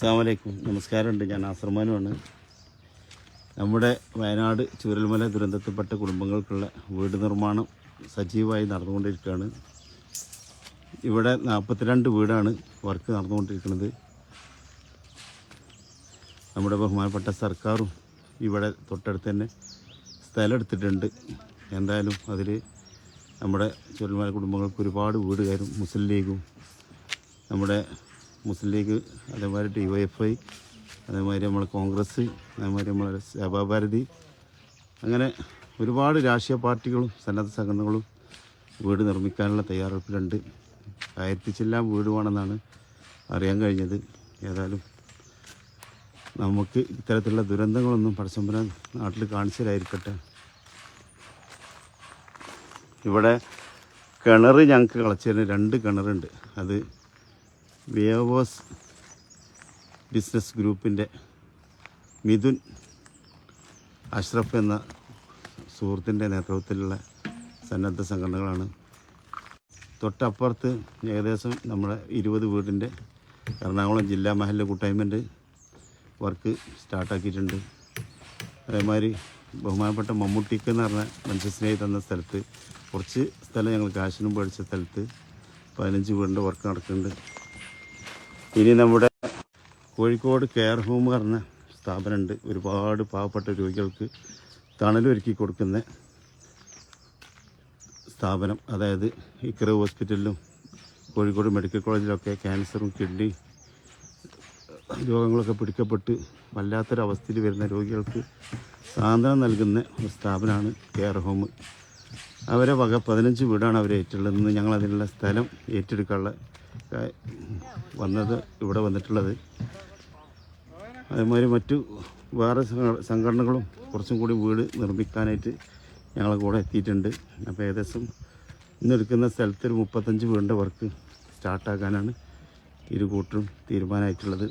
അസ്സാമലൈക്കും നമസ്കാരമുണ്ട്. ഞാൻ ആസർമാനുമാണ് നമ്മുടെ വയനാട് ചൂരൽമല ദുരന്തത്തിൽപ്പെട്ട കുടുംബങ്ങൾക്കുള്ള വീട് നിർമ്മാണം സജീവമായി നടന്നുകൊണ്ടിരിക്കുകയാണ്. ഇവിടെ നാൽപ്പത്തിരണ്ട് വീടാണ് വർക്ക് നടന്നുകൊണ്ടിരിക്കുന്നത്. നമ്മുടെ ബഹുമാനപ്പെട്ട സർക്കാരും ഇവിടെ തൊട്ടടുത്ത് തന്നെ സ്ഥലം എടുത്തിട്ടുണ്ട് എന്തായാലും അതിൽ നമ്മുടെ ചുരൽമല കുടുംബങ്ങൾക്ക് ഒരുപാട് വീടുകാരും മുസ്ലിം ലീഗും നമ്മുടെ മുസ്ലിം ലീഗ് അതേമാതിരി ഡി വൈ എഫ് ഐ അതേമാതിരി നമ്മൾ കോൺഗ്രസ് അതേമാതിരി നമ്മൾ സഭാഭാരതി അങ്ങനെ ഒരുപാട് രാഷ്ട്രീയ പാർട്ടികളും സന്നദ്ധ സംഘടനകളും വീട് നിർമ്മിക്കാനുള്ള തയ്യാറെടുപ്പിലുണ്ട്. ആയിരത്തി ചെല്ലാം വീട് വേണമെന്നാണ് അറിയാൻ കഴിഞ്ഞത്. ഏതായാലും നമുക്ക് ഇത്തരത്തിലുള്ള ദുരന്തങ്ങളൊന്നും പടച്ചമ്പന നാട്ടിൽ കാണിച്ചതായിരിക്കട്ടെ. ഇവിടെ കിണർ ഞങ്ങൾക്ക് കളച്ചതിന് രണ്ട് കിണറുണ്ട്. അത് വിയോവോസ് ബിസിനസ് ഗ്രൂപ്പിന്റെ മിഥുൻ അഷ്റഫ് എന്ന സുഹൃത്തിന്റെ നേതൃത്വത്തിലുള്ള സന്നദ്ധ സംഘടനകളാണ്. തൊട്ടപ്പുറത്ത് ഏകദേശം നമ്മുടെ ഇരുപത് വീടിന്റെ എറണാകുളം ജില്ലാ മഹലിലെ കൂട്ടായ്മന്റെ വർക്ക് സ്റ്റാർട്ടാക്കിയിട്ടുണ്ട്. അതേമാതിരി ബഹുമാനപ്പെട്ട മമ്മൂട്ടിക്ക് എന്ന് പറഞ്ഞ മനുഷ്യസ്നേഹി തന്ന സ്ഥലത്ത് കുറച്ച് സ്ഥലം ഞങ്ങൾ കാശിനും പഠിച്ച സ്ഥലത്ത് പതിനഞ്ച് വീടിന്റെ വർക്ക് നടക്കുന്നുണ്ട്. ഇനി നമ്മുടെ കോഴിക്കോട് കെയർ ഹോം പറഞ്ഞ സ്ഥാപനമുണ്ട്. ഒരുപാട് പാവപ്പെട്ട രോഗികൾക്ക് തണലൊരുക്കി കൊടുക്കുന്ന സ്ഥാപനം. അതായത് ഇക്കറ ഹോസ്പിറ്റലിലും കോഴിക്കോട് മെഡിക്കൽ കോളേജിലൊക്കെ ക്യാൻസറും കിഡ്നി രോഗങ്ങളൊക്കെ പിടിക്കപ്പെട്ട് വല്ലാത്തൊരവസ്ഥയിൽ വരുന്ന രോഗികൾക്ക് സാന്ത്വനം നൽകുന്ന ഒരു സ്ഥാപനമാണ് കെയർ ഹോം. അവരെ വക പതിനഞ്ച് വീടാണ് അവർ ഏറ്റുള്ളതെന്ന് ഞങ്ങളതിനുള്ള സ്ഥലം ഏറ്റെടുക്കാനുള്ള വന്നത് ഇവിടെ വന്നിട്ടുള്ളത്. അതേമാതിരി മറ്റു വേറെ സംഘ- സംഘടനകളും കുറച്ചും കൂടി വീട് നിർമ്മിക്കാനായിട്ട് ഞങ്ങളെ കൂടെ എത്തിയിട്ടുണ്ട്. അപ്പോൾ ഏകദേശം ഇന്ന് എടുക്കുന്ന സ്ഥലത്ത് ഒരു മുപ്പത്തഞ്ച് വീടിന്റെ വർക്ക് സ്റ്റാർട്ടാക്കാനാണ് ഇരു കൂട്ടരും തീരുമാനമായിട്ടുള്ളത്.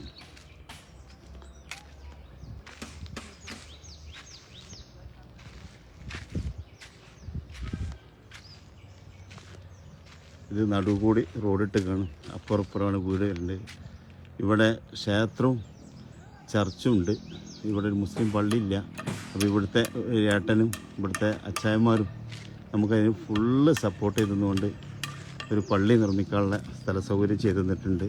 ഇത് നടുകൂടി റോഡിട്ട് കാണും. അപ്പുറപ്പുറമാണ് വീട് വരുന്നത് ഇവിടെ ക്ഷേത്രവും ചർച്ചും ഉണ്ട്. ഇവിടെ ഒരു മുസ്ലിം പള്ളിയില്ല അപ്പോൾ ഇവിടുത്തെ ഏട്ടനും ഇവിടുത്തെ അച്ചായന്മാരും നമുക്കതിന് ഫുള്ള് സപ്പോർട്ട് ചെയ്തതുകൊണ്ട് ഒരു പള്ളി നിർമ്മിക്കാനുള്ള സ്ഥല സൗകര്യം ചെയ്തു തന്നിട്ടുണ്ട്.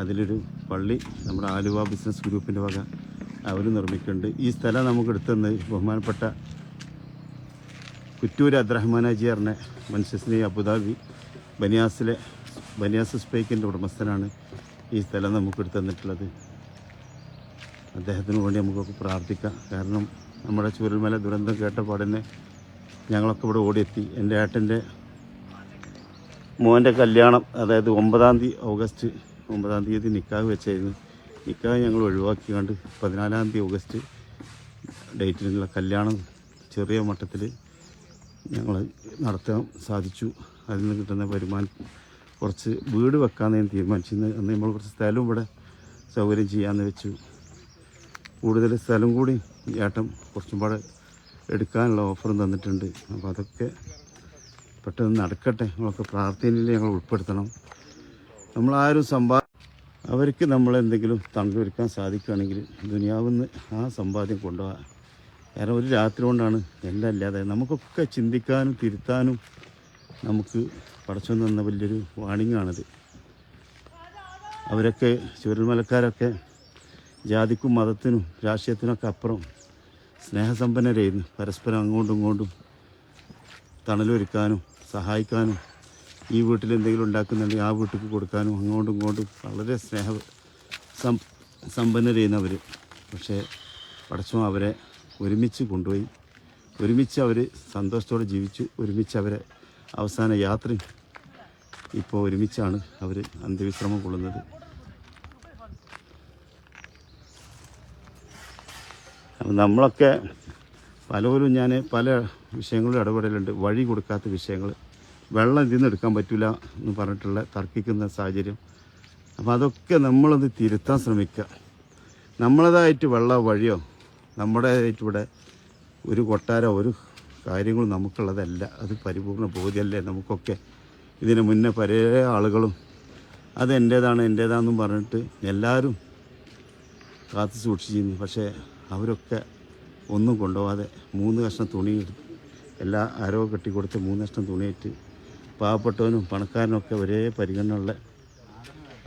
അതിലൊരു പള്ളി നമ്മുടെ ആലുവ ബിസിനസ് ഗ്രൂപ്പിന്റെ വക അവർ നിർമ്മിക്കുന്നുണ്ട്. ഈ സ്ഥലം നമുക്ക് എടുത്തുനിന്ന് ബഹുമാനപ്പെട്ട കുറ്റൂർ അബ്ദുറഹ്മാനാജിയാറിനെ മനുഷ്യസ്നേഹി അബുദാബി ബനിയാസിലെ ബനിയാസ് സ്പേക്കിന്റെ ഉടമസ്ഥനാണ് ഈ സ്ഥലം നമുക്ക് എടുത്തു തന്നിട്ടുള്ളത്. അദ്ദേഹത്തിന് വേണ്ടി നമുക്കൊക്കെ പ്രാർത്ഥിക്കാം. കാരണം നമ്മുടെ ചൂരൽമല ദുരന്തം കേട്ട പാടന്നെ ഞങ്ങളൊക്കെ ഇവിടെ ഓടിയെത്തി. എന്റെ ഏട്ടന്റെ മോന്റെ കല്യാണം അതായത് ഒമ്പതാം തീയതി ഓഗസ്റ്റ് ഒമ്പതാം തീയതി നിക്കാഹ് വെച്ചായിരുന്നു. നിക്കാഹ് ഞങ്ങൾ ഒഴിവാക്കിക്കൊണ്ട് പതിനാലാം തീയതി ഓഗസ്റ്റ് ഡേറ്റിനുള്ള കല്യാണം ചെറിയ മട്ടത്തിൽ ഞങ്ങൾ നടത്താൻ സാധിച്ചു. അതിൽ നിന്ന് കിട്ടുന്ന വരുമാനം കുറച്ച് വീട് വെക്കാമെന്ന് ഞാൻ ഇന്ന് അന്ന് നമ്മൾ കുറച്ച് സ്ഥലം ഇവിടെ സൗകര്യം ചെയ്യാമെന്ന് വെച്ചു. കൂടുതൽ സ്ഥലം കൂടി ഏട്ടൻ കുറച്ചും പാടെ എടുക്കാനുള്ള ഓഫറും തന്നിട്ടുണ്ട്. അപ്പോൾ അതൊക്കെ പെട്ടെന്ന് നടക്കട്ടെ. നമ്മളൊക്കെ പ്രാർത്ഥനയിൽ ഞങ്ങൾ ഉൾപ്പെടുത്തണം. നമ്മൾ ആരും സമ്പാ അവർക്ക് നമ്മളെന്തെങ്കിലും തണ്ടൊരുക്കാൻ സാധിക്കുകയാണെങ്കിൽ ദുനിയാവിന്ന് ആ സമ്പാദ്യം കൊണ്ടുപോകാം. കാരണം ഒരു രാത്രി കൊണ്ടാണ് എല്ലാം ഇല്ലാതെ നമുക്കൊക്കെ ചിന്തിക്കാനും തിരുത്താനും നമുക്ക് പടച്ചു തന്ന വലിയൊരു വാണിംഗ് ആണത് അവരൊക്കെ ചുരൽമലക്കാരൊക്കെ ജാതിക്കും മതത്തിനും രാഷ്ട്രീയത്തിനൊക്കെ അപ്പുറം സ്നേഹസമ്പന്നരായിരുന്നു. പരസ്പരം അങ്ങോട്ടും ഇങ്ങോട്ടും തണലൊരുക്കാനും സഹായിക്കാനും ഈ വീട്ടിൽ എന്തെങ്കിലും ഉണ്ടാക്കുന്നുണ്ടെങ്കിൽ ആ വീട്ടിൽ കൊടുക്കാനും അങ്ങോട്ടും ഇങ്ങോട്ടും വളരെ സ്നേഹ സം സമ്പന്നരായിരുന്നു അവർ പക്ഷേ പടച്ചോ അവരെ ഒരുമിച്ച് കൊണ്ടുപോയി. ഒരുമിച്ച് അവർ സന്തോഷത്തോടെ ജീവിച്ചു. ഒരുമിച്ച് അവരെ അവസാന യാത്ര ഇപ്പോൾ ഒരുമിച്ചാണ് അവർ അന്ത്യവിശ്രമം കൊള്ളുന്നത്. നമ്മളൊക്കെ പലപ്പോഴും ഞാൻ പല വിഷയങ്ങളിലും ഇടപെടലുണ്ട്. വഴി കൊടുക്കാത്ത വിഷയങ്ങൾ. വെള്ളം ഇതിൽ നിന്ന് എടുക്കാൻ പറ്റില്ല എന്ന് പറഞ്ഞിട്ടുള്ള തർക്കിക്കുന്ന സാഹചര്യം. അപ്പോൾ അതൊക്കെ നമ്മളത് തിരുത്താൻ ശ്രമിക്കുക. നമ്മളതായിട്ട് വെള്ള വഴിയോ നമ്മുടേതായിട്ട് ഇവിടെ ഒരു കൊട്ടാരോ ഒരു കാര്യങ്ങളും നമുക്കുള്ളതല്ല. അത് പരിപൂർണ ബോധ്യമല്ലേ നമുക്കൊക്കെ. ഇതിന് മുന്നേ പല ആളുകളും അത് എന്റേതാണ് എന്റേതാണെന്നും പറഞ്ഞിട്ട് എല്ലാവരും കാത്തു സൂക്ഷിച്ചിരുന്നു. പക്ഷേ അവരൊക്കെ ഒന്നും കൊണ്ടുപോകാതെ മൂന്ന് കഷ്ണം തുണി എല്ലാ ആരോ കെട്ടിക്കൊടുത്ത് മൂന്ന് കഷ്ണം തുണിയിട്ട് പാവപ്പെട്ടവനും പണക്കാരനൊക്കെ ഒരേ പരിഗണനയുള്ള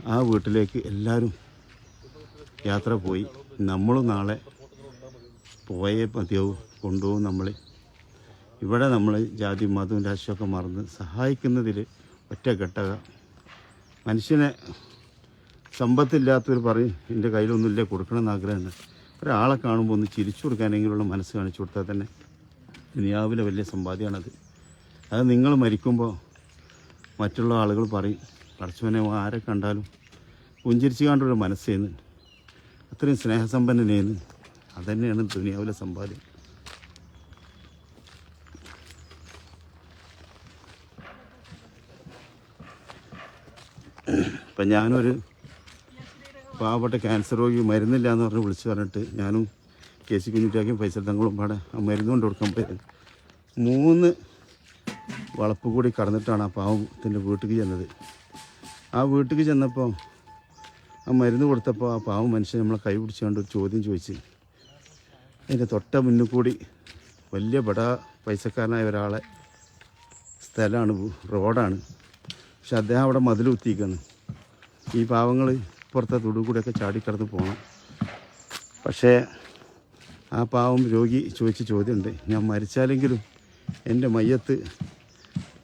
ആ വീട്ടിലേക്ക് എല്ലാവരും യാത്ര പോയി. നമ്മളും നാളെ പോയേ മതിയാവും. കൊണ്ടുപോകും നമ്മൾ ഇവിടെ നമ്മൾ ജാതി മതവും രാശിയൊക്കെ മറന്ന് സഹായിക്കുന്നതിൽ ഒറ്റക്കെട്ടക മനുഷ്യനെ സമ്പത്തില്ലാത്തവർ പറയും എന്റെ കയ്യിലൊന്നുമില്ല കൊടുക്കണമെന്ന് ആഗ്രഹമുണ്ട്. ഒരാളെ കാണുമ്പോൾ ഒന്ന് ചിരിച്ചു കൊടുക്കാനെങ്കിലുള്ള മനസ്സ് കാണിച്ചു കൊടുത്താൽ തന്നെ ദുനിയാവിലെ വലിയ സമ്പാദ്യമാണത്. അത് നിങ്ങൾ മരിക്കുമ്പോൾ മറ്റുള്ള ആളുകൾ പറയും പടച്ചവനെ ആരെ കണ്ടാലും പുഞ്ചിരിച്ചു കണ്ടൊരു മനസ്സേന്ന്. അത്രയും സ്നേഹസമ്പന്നനേന്ന്. അതന്നെയാണ് ദുനിയാവിലെ സമ്പാദ്യം. ഇപ്പം ഞാനൊരു പാവപ്പെട്ട ക്യാൻസർ രോഗി മരുന്നില്ല എന്ന് പറഞ്ഞ് വിളിച്ചു പറഞ്ഞിട്ട് ഞാനും കെ സി കുഞ്ഞിട്ടാക്കിയും പൈസ തങ്ങളും പാടെ ആ മരുന്ന് കൊണ്ട് കൊടുക്കാൻ മൂന്ന് വളപ്പ് കൂടി കടന്നിട്ടാണ് ആ പാവത്തിന്റെ വീട്ടിലേക്ക് ചെന്നത്. ആ വീട്ടിലേക്ക് ചെന്നപ്പോൾ ആ മരുന്ന് കൊടുത്തപ്പോൾ ആ പാവം മനുഷ്യൻ നമ്മളെ കൈ പിടിച്ചുകൊണ്ട് ഒരു ചോദ്യം ചോദിച്ച്. അതിന്റെ തൊട്ട മുന്നിൽ കൂടി വലിയ പട പൈസക്കാരനായ ഒരാളെ സ്ഥലമാണ് റോഡാണ്. പക്ഷെ അദ്ദേഹം അവിടെ മതിൽ കുത്തിയിരിക്കുന്നു ഈ പാവങ്ങൾ പുറത്തെ തൊടുകൂടെയൊക്കെ ചാടിക്കടന്ന് പോകണം പക്ഷേ ആ പാവം രോഗി ചോദിച്ച ചോദ്യമുണ്ട്. ഞാൻ മരിച്ചാലെങ്കിലും എന്റെ മയ്യത്ത്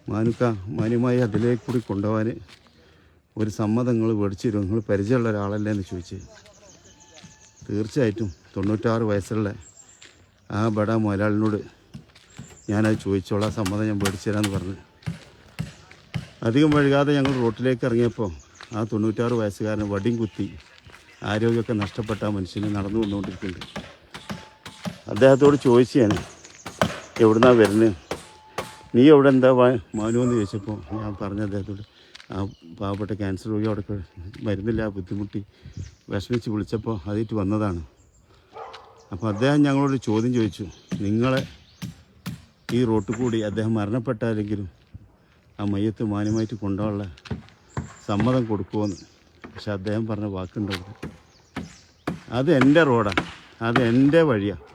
മാനുക്ക മാന്യമായി അതിലേക്ക് കൂടി കൊണ്ടുപോകാൻ ഒരു സമ്മതം നിങ്ങൾ മേടിച്ചു തരും നിങ്ങൾ പരിചയമുള്ള ഒരാളല്ലേ എന്ന് ചോദിച്ച്. തീർച്ചയായിട്ടും തൊണ്ണൂറ്റാറ് വയസ്സുള്ള ആ ബട മുതലാളിനോട് ഞാനത് ചോദിച്ചോളാം. സമ്മതം ഞാൻ മേടിച്ചു തരാമെന്ന് പറഞ്ഞു. അധികം വഴുകാതെ ഞങ്ങൾ റോട്ടിലേക്ക് ഇറങ്ങിയപ്പോൾ ആ തൊണ്ണൂറ്റാറ് വയസ്സുകാരന് വടിയും കുത്തി ആരോഗ്യമൊക്കെ നഷ്ടപ്പെട്ട മനുഷ്യന് നടന്നു വന്നുകൊണ്ടിരിക്കുന്നുണ്ട്. അദ്ദേഹത്തോട് ചോദിച്ചു ഞാൻ എവിടുന്നാ വരുന്നത് നീ എവിടെ എന്താ മാനു എന്ന് ചോദിച്ചപ്പോൾ ഞാൻ പറഞ്ഞ അദ്ദേഹത്തോട് ആ പാവപ്പെട്ട ക്യാൻസർ രോഗി അവിടെ മരുന്നില്ല ബുദ്ധിമുട്ടി. വിഷമിച്ച് വിളിച്ചപ്പോൾ അതിട്ട് വന്നതാണ്. അപ്പോൾ അദ്ദേഹം ഞങ്ങളോട് ചോദ്യം ചോദിച്ചു നിങ്ങളെ ഈ റോട്ടിൽ കൂടി അദ്ദേഹം മരണപ്പെട്ടാലെങ്കിലും ആ മയ്യത്ത് മാന്യമായിട്ട് കൊണ്ടുപോകാനുള്ള സമ്മതം കൊടുക്കുമെന്ന് പക്ഷെ അദ്ദേഹം പറഞ്ഞ വാക്കുണ്ടത് അത് എന്റെ റോഡാണ് അത് എന്റെ വഴിയാണ്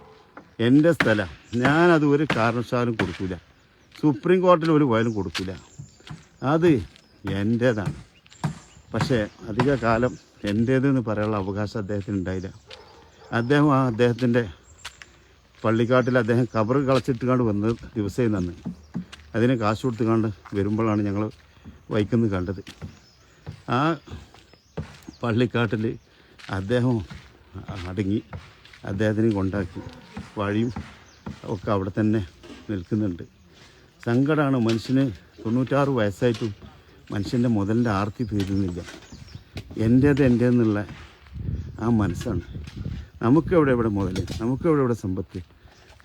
എന്റെ സ്ഥലമാണ് ഞാനത് ഒരു കാരണവശാലും കൊടുക്കില്ല സുപ്രീം കോടതിയിൽ ഒരു വയലും കൊടുക്കില്ല അത് എന്റേതാണ്. പക്ഷേ അധിക കാലം എന്റേതെന്ന് പറയാനുള്ള അവകാശം അദ്ദേഹത്തിന് ഉണ്ടായില്ല അദ്ദേഹം ആ അദ്ദേഹത്തിന്റെ പള്ളിക്കാട്ടിൽ അദ്ദേഹം കബർ കളച്ചിട്ടുകാണ്ട് വന്ന ദിവസേ നന്ന്. അതിന് കാശ് കൊടുത്തുകാണ്ട് വരുമ്പോഴാണ് ഞങ്ങൾ വൈക്കുന്നത് കണ്ടത്. ആ പള്ളിക്കാട്ടിൽ അദ്ദേഹം അടങ്ങി അദ്ദേഹത്തിനെ കൊണ്ടാക്കി. വഴിയും ഒക്കെ അവിടെ തന്നെ നിൽക്കുന്നുണ്ട്. സങ്കടമാണ് മനുഷ്യന് തൊണ്ണൂറ്റാറ് വയസ്സായിട്ടും മനുഷ്യന്റെ മുതലിന്റെ ആർത്തി തീരുന്നില്ല. എന്റേത് എന്റെ എന്നുള്ള ആ മനസ്സാണ്. നമുക്കെവിടെ ഇവിടെ മുതൽ നമുക്കെവിടെ ഇവിടെ സമ്പത്ത്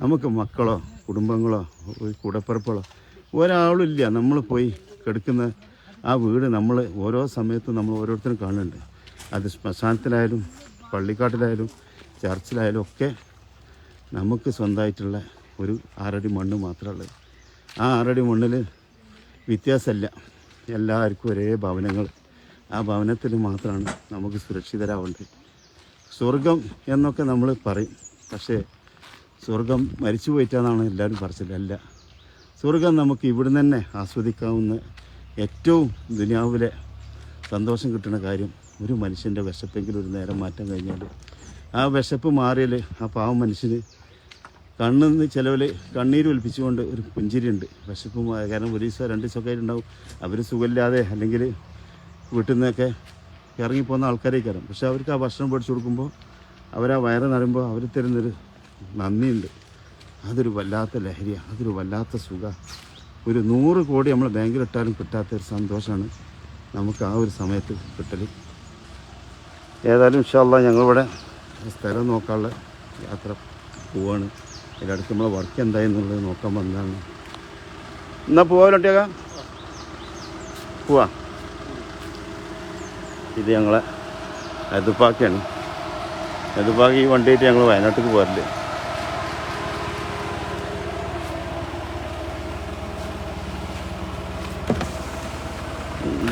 നമുക്ക് മക്കളോ കുടുംബങ്ങളോ കൂടപ്പിറപ്പുകളോ ഒരാളുമില്ല നമ്മൾ പോയി കിടക്കുന്ന ആ വീട് നമ്മൾ ഓരോ സമയത്തും നമ്മൾ ഓരോരുത്തരും കാണുന്നുണ്ട്. അത് ശ്മശാനത്തിലായാലും പള്ളിക്കാട്ടിലായാലും ചർച്ചിലായാലും ഒക്കെ നമുക്ക് സ്വന്തമായിട്ടുള്ള ഒരു ആറടി മണ്ണ് മാത്രമുള്ളത് ആ ആറടി മണ്ണിൽ വ്യത്യാസമല്ല. എല്ലാവർക്കും ഒരേ ഭവനങ്ങൾ. ആ ഭവനത്തിൽ മാത്രമാണ് നമുക്ക് സുരക്ഷിതരാവേണ്ടത്. സ്വർഗം എന്നൊക്കെ നമ്മൾ പറയും. പക്ഷേ സ്വർഗം മരിച്ചു പോയിട്ടാണെന്നാണ് എല്ലാവരും പറച്ചില്ല അല്ല. സ്വർഗം നമുക്ക് ഇവിടുന്ന് തന്നെ ആസ്വദിക്കാവുന്ന ഏറ്റവും ദുനിയാവിലെ സന്തോഷം കിട്ടുന്ന കാര്യം ഒരു മനുഷ്യന്റെ വിശപ്പെങ്കിലും ഒരു നേരം മാറ്റം കഴിഞ്ഞാൽ ആ വിശപ്പ് മാറിയാൽ ആ പാവം മനുഷ്യന് കണ്ണിൽ കണ്ണിന്ന് ചിലവിൽ കണ്ണീര് ഒലിപ്പിച്ചുകൊണ്ട് ഒരു പുഞ്ചിരിയുണ്ട്. വിശപ്പ് കാരണം ഒരു ദിവസം രണ്ട് ദിവസമൊക്കെ ആയിട്ടുണ്ടാവും. അവർ സുഖമില്ലാതെ അല്ലെങ്കിൽ വീട്ടിൽ നിന്നൊക്കെ ഇറങ്ങിപ്പോകുന്ന ആൾക്കാരേക്ക് കയറും പക്ഷെ അവർക്ക് ആ ഭക്ഷണം പഠിച്ചു കൊടുക്കുമ്പോൾ അവരാ വയറ് നിറയുമ്പോൾ അവർ തരുന്നൊരു നന്ദിയുണ്ട്. അതൊരു വല്ലാത്ത ലഹരിയാണ്. അതൊരു വല്ലാത്ത സുഖ ഒരു നൂറ് കോടി നമ്മൾ ബാങ്കിലിട്ടാലും കിട്ടാത്ത ഒരു സന്തോഷമാണ് നമുക്ക് ആ ഒരു സമയത്ത് കിട്ടൽ ഏതായാലും ഇൻഷാല്ല ഞങ്ങളിവിടെ സ്ഥലം നോക്കാനുള്ള യാത്ര പോവാണ്. അതിലടുത്ത് നമ്മളെ വർക്ക് എന്തായെന്നുള്ളത് നോക്കാൻ വന്നതാണ്. എന്നാൽ പോവാലോട്ടിയാക്ക പോവാ. ഇത് ഞങ്ങളെ എതുപ്പാക്കയാണ് എതുപ്പാക്ക് ഈ വണ്ടിയായിട്ട് ഞങ്ങൾ വയനാട്ടിലേക്ക് പോരൽ.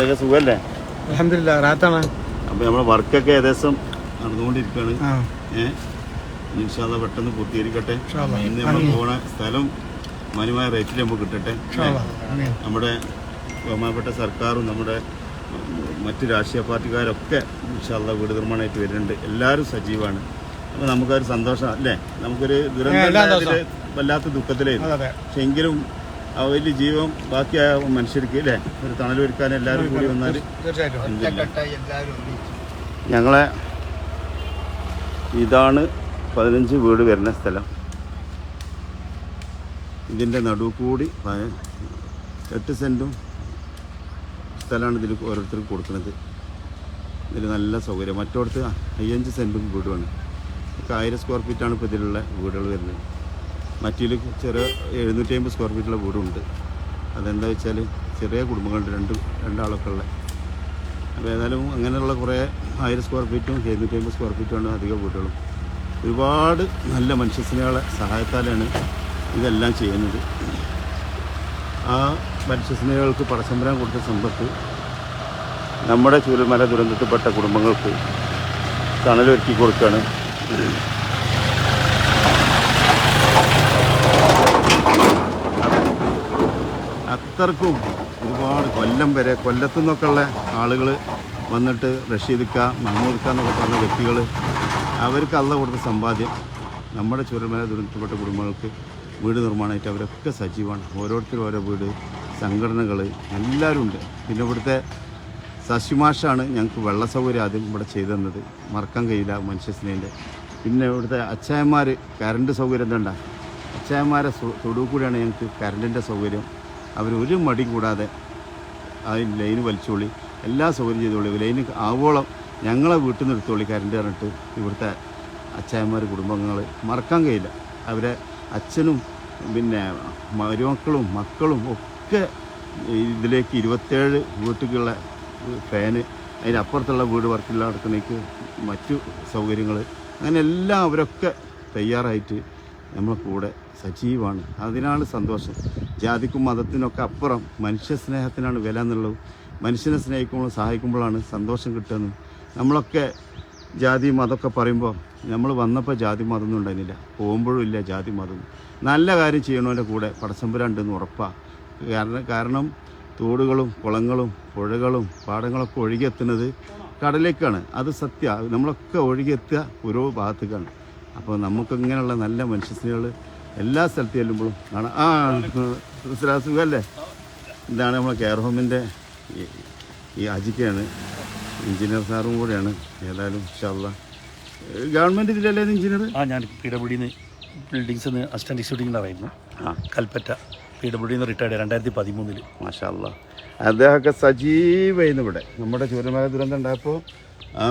എന്തൊക്കെ സുഖല്ലേ? അലഹമില്ല റാത്താണ് അപ്പോൾ നമ്മളെ വർക്കൊക്കെ ഏകദേശം നടന്നുകൊണ്ടിരിക്കുകയാണ് ഏഹ് ഇൻഷാല്ല പെട്ടെന്ന് പൂർത്തീകരിക്കട്ടെ. ഇന്ന് നമ്മൾ പോണ സ്ഥലം മാന്യമായ റേറ്റിൽ നമുക്ക് കിട്ടട്ടെ. നമ്മുടെ ബഹുമാനപ്പെട്ട സർക്കാരും നമ്മുടെ മറ്റ് രാഷ്ട്രീയ പാർട്ടിക്കാരൊക്കെ ഇൻഷാല്ല വീട് നിർമ്മാണമായിട്ട് വരുന്നുണ്ട്. എല്ലാവരും സജീവമാണ് അപ്പോൾ നമുക്കൊരു സന്തോഷം അല്ലേ? നമുക്കൊരു ദുരന്തം വല്ലാത്ത ദുഃഖത്തിലായിരുന്നു. പക്ഷെ എങ്കിലും വലിയ ജീവൻ ബാക്കിയായ മനുഷ്യർക്ക് അല്ലേ? ഒരു തണൽ തണലൊരുക്കാൻ എല്ലാവരും കൂടി വന്നാൽ തീർച്ചയായിട്ടും. ഞങ്ങളെ ഇതാണ് പതിനഞ്ച് വീട് വരുന്ന സ്ഥലം. ഇതിന്റെ നടുവ് കൂടി എട്ട് സെന്റും സ്ഥലമാണ് ഇതിൽ ഓരോരുത്തർക്ക് കൊടുക്കുന്നത്. ഇതിൽ നല്ല സൗകര്യം. മറ്റോടത്ത് അയ്യഞ്ച് സെന്റും വീടുമാണ്. ഒക്കെ ആയിരം സ്ക്വയർ ഫീറ്റാണ് ഇപ്പോൾ ഇതിലുള്ള വീടുകൾ വരുന്നത്. മറ്റിൽ ചെറിയ എഴുന്നൂറ്റി അമ്പത് സ്ക്വയർ ഫീറ്റുള്ള വീടുണ്ട്. അതെന്താ വെച്ചാൽ ചെറിയ കുടുംബങ്ങളുണ്ട് രണ്ട് രണ്ടാളൊക്കെ ഉള്ള അപ്പോൾ ഏതായാലും അങ്ങനെയുള്ള കുറേ ആയിരം സ്ക്വയർ ഫീറ്റും എഴുന്നൂറ്റി അമ്പത് സ്ക്വയർ ഫീറ്റുമാണ് അധിക വീടുകളും. ഒരുപാട് നല്ല മനുഷ്യസ്നേഹങ്ങളെ സഹായത്താലാണ് ഇതെല്ലാം ചെയ്യുന്നത്. ആ മനുഷ്യസ്നേഹികൾക്ക് പടസംബരം കൊടുത്ത സമ്പത്ത് നമ്മുടെ ചൂരൽമല ദുരന്തത്തിൽപ്പെട്ട കുടുംബങ്ങൾക്ക് തണലൊരുക്കി കൊടുക്കുകയാണ് അത്രക്കും ഒരുപാട് കൊല്ലം വരെ കൊല്ലത്തു നിന്നൊക്കെയുള്ള ആളുകൾ വന്നിട്ട് റഷീദിക്ക മഹമ്മൂദ്ക്ക എന്നൊക്കെ പറഞ്ഞ വ്യക്തികൾ അവർക്ക് അല്ല കൊടുത്ത സമ്പാദ്യം നമ്മുടെ ചുരമല ദുരന്തപ്പെട്ട കുടുംബങ്ങൾക്ക് വീട് നിർമ്മാണമായിട്ട് അവരൊക്കെ സജീവമാണ്. ഓരോരുത്തരും ഓരോ വീട് സംഘടനകൾ എല്ലാവരും ഉണ്ട്. പിന്നെ ഇവിടുത്തെ സശിമാഷാണ് ഞങ്ങൾക്ക് വെള്ള സൗകര്യം ആദ്യം ഇവിടെ ചെയ്തു തന്നത്. മറക്കാൻ കഴിയില്ല മനുഷ്യസ്നേഹിന്റെ പിന്നെ ഇവിടുത്തെ അച്ചായന്മാർ കറണ്ട് സൗകര്യം എന്താ അച്ചായന്മാരെ തൊടു കൂടിയാണ് ഞങ്ങൾക്ക് കറണ്ടിന്റെ സൗകര്യം. അവർ ഒരു മടി കൂടാതെ ആ ലൈന് വലിച്ചോളി എല്ലാ സൗകര്യം ചെയ്തോളി. ലൈന് ആവോളം ഞങ്ങളെ വീട്ടിൽ നിന്ന് എടുത്തോളി കരണ്ട് പറഞ്ഞിട്ട് ഇവിടുത്തെ അച്ചായന്മാർ കുടുംബങ്ങൾ മറക്കാൻ കഴിയില്ല. അവരെ അച്ഛനും പിന്നെ മരുമക്കളും മക്കളും ഒക്കെ ഇതിലേക്ക് ഇരുപത്തേഴ് വീട്ടിലുള്ള ഫാന് അതിനപ്പുറത്തുള്ള വീട് വർക്കില്ല നടക്കുന്നേക്ക് മറ്റു സൗകര്യങ്ങൾ അങ്ങനെ എല്ലാം അവരൊക്കെ തയ്യാറായിട്ട് നമ്മളെ കൂടെ സജീവമാണ് അതിനാണ് സന്തോഷം. ജാതിക്കും മതത്തിനൊക്കെ അപ്പുറം മനുഷ്യ സ്നേഹത്തിനാണ് വില എന്നുള്ളത്. മനുഷ്യനെ സ്നേഹിക്കുമ്പോൾ സഹായിക്കുമ്പോഴാണ് സന്തോഷം കിട്ടുന്നത്. നമ്മളൊക്കെ ജാതി മതമൊക്കെ പറയുമ്പോൾ നമ്മൾ വന്നപ്പോൾ ജാതി മതമൊന്നും ഉണ്ടായിരുന്നില്ല. പോകുമ്പോഴും ഇല്ല ജാതി മതം. നല്ല കാര്യം ചെയ്യണവന്റെ കൂടെ പടസമ്പുരണ്ടെന്ന് ഉറപ്പാണ് കാരണം കാരണം തോടുകളും കുളങ്ങളും പുഴകളും പാടങ്ങളൊക്കെ ഒഴുകിയെത്തുന്നത് കടലേക്കാണ് അത് സത്യ. നമ്മളൊക്കെ ഒഴുകിയെത്തുക ഓരോ ഭാഗത്തേക്കാണ്. അപ്പോൾ നമുക്ക് ഇങ്ങനെയുള്ള നല്ല മനുഷ്യസ്നേഹികൾ എല്ലാ സ്ഥലത്ത് ചെല്ലുമ്പോഴും ആണ് ആ സുഖമല്ലേ ഇതാണ് നമ്മളെ കെയർ ഹോമിന്റെ ഈ- അജിക്കയാണ്. എഞ്ചിനീയർ സാറും കൂടെയാണ്. ഏതായാലും ഇഷ്ടമുള്ള ഗവൺമെന്റ് ഇതിലല്ലേ എഞ്ചിനീയർ ആ ഞാൻ പി ഡബ്ല്യു ഡിന്ന് ബിൽഡിങ്സ് അസിസ്റ്റന്റ് എക്സിക്യൂട്ടീവ് ഇഞ്ചിനീയറായിരുന്നു ആ. കൽപ്പറ്റ. പി ഡബ്ല്യു ഡിന്ന് റിട്ടയർഡ് രണ്ടായിരത്തി പതിമൂന്നിൽ മാഷാല്ല അദ്ദേഹമൊക്കെ സജീവമായിരുന്നു ഇവിടെ. നമ്മുടെ ചൂരമല ദുരന്തം ഉണ്ടായപ്പോൾ ആ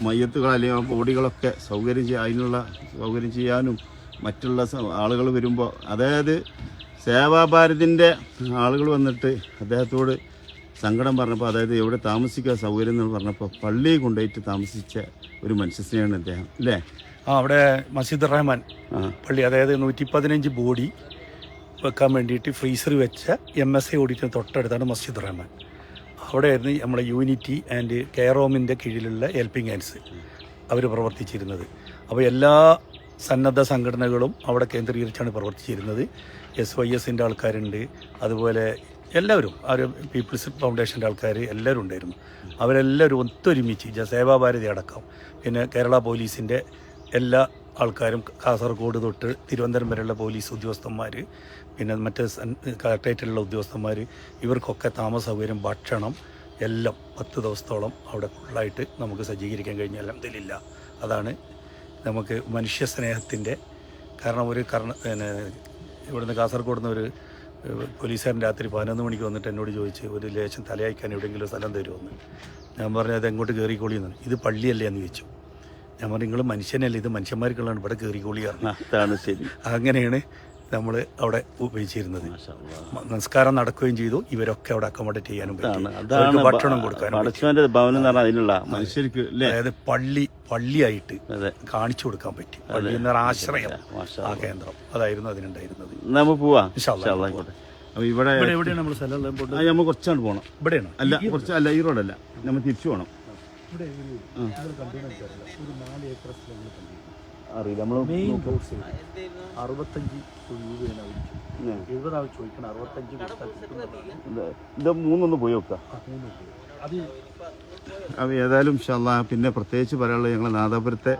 മയ്യത്തുകൾ അല്ലെങ്കിൽ ആ ബോഡികളൊക്കെ സൗകര്യം ചെയ്യാൻ അതിനുള്ള സൗകര്യം ചെയ്യാനും മറ്റുള്ള ആളുകൾ വരുമ്പോൾ അതായത് സേവാഭാരതിന്റെ ആളുകൾ വന്നിട്ട് അദ്ദേഹത്തോട് സങ്കടം പറഞ്ഞപ്പോൾ അതായത് എവിടെ താമസിക്കുക സൗകര്യം എന്ന് പറഞ്ഞപ്പോൾ പള്ളി കൊണ്ടുപോയിട്ട് താമസിച്ച ഒരു മനുഷ്യസ്നേഹമാണ് അദ്ദേഹം അല്ലേ? ആ അവിടെ മസീദ് റഹ്മാൻ പള്ളി അതായത് നൂറ്റി പതിനഞ്ച് ബോഡി വെക്കാൻ വേണ്ടിയിട്ട് ഫ്രീസർ വെച്ച എം എസ് എ ഓഡിറ്റിന് തൊട്ടടുത്താണ് മസ്ജിദ് റഹ്മാൻ. അവിടെയായിരുന്നു നമ്മുടെ യൂണിറ്റി ആൻഡ് കെയർ ഹോമിന്റെ കീഴിലുള്ള ഹെൽപ്പിംഗ് ഹാൻഡ്സ് അവർ പ്രവർത്തിച്ചിരുന്നത്. അപ്പോൾ എല്ലാ സന്നദ്ധ സംഘടനകളും അവിടെ കേന്ദ്രീകരിച്ചാണ് പ്രവർത്തിച്ചിരുന്നത്. എസ് വൈ എസിന്റെ ആൾക്കാരുണ്ട്. അതുപോലെ എല്ലാവരും ആ ഒരു പീപ്പിൾസ് ഫൗണ്ടേഷന്റെ ആൾക്കാർ എല്ലാവരും ഉണ്ടായിരുന്നു. അവരെല്ലാവരും ഒത്തൊരുമിച്ച് സേവാഭാരതി അടക്കം പിന്നെ കേരള പോലീസിന്റെ എല്ലാ ആൾക്കാരും കാസർഗോഡ് തൊട്ട് തിരുവനന്തപുരം വരെയുള്ള പോലീസ് ഉദ്യോഗസ്ഥന്മാർ പിന്നെ മറ്റ് കളക്ടറേറ്റിലുള്ള ഉദ്യോഗസ്ഥന്മാർ ഇവർക്കൊക്കെ താമസ സൗകര്യം ഭക്ഷണം എല്ലാം പത്ത് ദിവസത്തോളം അവിടെ ഫുള്ളായിട്ട് നമുക്ക് സജ്ജീകരിക്കാൻ കഴിഞ്ഞ. അലഹമില്ല അതാണ് നമുക്ക് മനുഷ്യ സ്നേഹത്തിന്റെ കാരണം ഒരു കർണ പിന്നെ ഇവിടുന്ന് കാസർഗോഡ് നിന്ന് ഒരു പോലീസുകാരൻ രാത്രി പതിനൊന്ന് മണിക്ക് വന്നിട്ട് എന്നോട് ചോദിച്ച് ഒരു ലേശം തലയായിക്കാൻ എവിടെയെങ്കിലും സ്ഥലം തരുമെന്ന്. ഞാൻ പറഞ്ഞു അത് എങ്ങോട്ട് കയറിക്കോളിയെന്ന് ഇത് പള്ളിയല്ലേ? എന്ന് ചോദിച്ചു. ഞാൻ പറഞ്ഞു നിങ്ങൾ മനുഷ്യനല്ലേ? ഇത് മനുഷ്യന്മാർക്കുള്ളതാണ്. ഇവിടെ കയറിക്കോളി പറഞ്ഞു. ശരി. അങ്ങനെയാണ് നമ്മൾ അവിടെ ഉപയോഗിച്ചിരുന്നത്. നമസ്കാരം നടക്കുകയും ചെയ്തു. ഇവരൊക്കെ അവിടെ അക്കോമഡേറ്റ് ചെയ്യാനും പറ്റി. ഭക്ഷണം കൊടുക്കാനും അതായത് പള്ളി പള്ളിയായിട്ട് കാണിച്ചു കൊടുക്കാൻ പറ്റി. പള്ളി എന്ന ആശ്രയം ആ കേന്ദ്രം. അതായിരുന്നു അതിനുണ്ടായിരുന്നത്. നമുക്ക് പോവാം. ഇവിടെ എവിടെയാണ് നമ്മൾ സ്ഥലം ആ, നമ്മൾ കുറച്ചാണ് പോകണം ഇവിടെയാണ്? അല്ല കുറച്ച് അല്ല ഈ റോഡല്ല. നമ്മൾ തിരിച്ചു പോകണം അറിയില്ല. നമ്മൾ മെയിൻ റോഡ് സൈഡ് അറുപത്തഞ്ച് രൂപയാണ് അവർ എഴുപതാൾ ചോദിക്കണം അറുപത്തഞ്ച് കൊടുത്താൽ കിട്ടുന്നതാണ്. ഇത് മൂന്നൊന്ന് പോയി നോക്കാം. അത് അപ്പോൾ ഏതായാലും ഇൻഷാല്ല പിന്നെ പ്രത്യേകിച്ച് പറയാനുള്ളത് ഞങ്ങളെ നാദാപുരത്തെ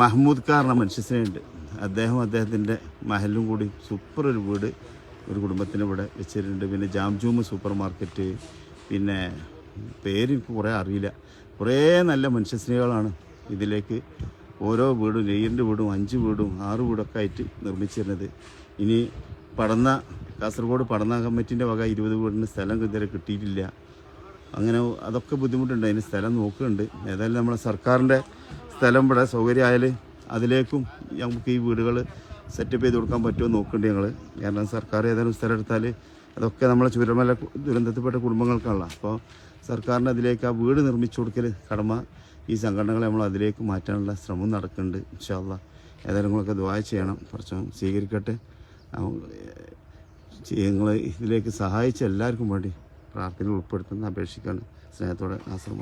മഹ്മൂദ് എന്ന മനുഷ്യസിനുണ്ട് അദ്ദേഹം അദ്ദേഹത്തിന്റെ മഹലും കൂടി സൂപ്പർ ഒരു വീട് ഒരു കുടുംബത്തിന് ഇവിടെ വെച്ചിട്ടുണ്ട്. പിന്നെ ജാംജൂമ് സൂപ്പർ മാർക്കറ്റ് പിന്നെ പേര് എനിക്ക് കുറേ അറിയില്ല. കുറേ നല്ല മനുഷ്യസ്നേഹികളാണ് ഇതിലേക്ക് ഓരോ വീടും ലെയ്യറിന്റെ വീടും അഞ്ച് വീടും ആറ് വീടൊക്കെ ആയിട്ട് നിർമ്മിച്ചിരുന്നത്. ഇനി പടന്ന കാസർഗോഡ് പടന്ന കമ്മിറ്റിന്റെ വക ഇരുപത് വീടിന് സ്ഥലം ഇതുവരെ കിട്ടിയിട്ടില്ല. അങ്ങനെ അതൊക്കെ ബുദ്ധിമുട്ടുണ്ട്. അതിന് സ്ഥലം നോക്കുന്നുണ്ട്. ഏതായാലും നമ്മളെ സർക്കാരിന്റെ സ്ഥലം ഇവിടെ സൗകര്യമായാൽ അതിലേക്കും നമുക്ക് ഈ വീടുകൾ സെറ്റപ്പ് ചെയ്ത് കൊടുക്കാൻ പറ്റുമോ നോക്കുന്നുണ്ട് ഞങ്ങൾ കാരണം സർക്കാർ ഏതായാലും സ്ഥലം എടുത്താൽ അതൊക്കെ നമ്മളെ ചുരമല ദുരന്തത്തിൽപ്പെട്ട കുടുംബങ്ങൾക്കാണല്ലോ. അപ്പോൾ സർക്കാരിന് അതിലേക്ക് ആ വീട് നിർമ്മിച്ചു കൊടുക്കൽ കടമ ഈ സംഘടനകളെ നമ്മൾ അതിലേക്ക് മാറ്റാനുള്ള ശ്രമം നടക്കുന്നുണ്ട് ഇൻഷാല്ല ഏതായാലും നിങ്ങളൊക്കെ ദ്വായ ചെയ്യണം. കുറച്ച് സ്വീകരിക്കട്ടെ. നിങ്ങൾ ഇതിലേക്ക് സഹായിച്ച എല്ലാവർക്കും വേണ്ടി പ്രാർത്ഥന ഉൾപ്പെടുത്തുന്ന അപേക്ഷിക്കാണ് സ്നേഹത്തോടെ ആശ്രമം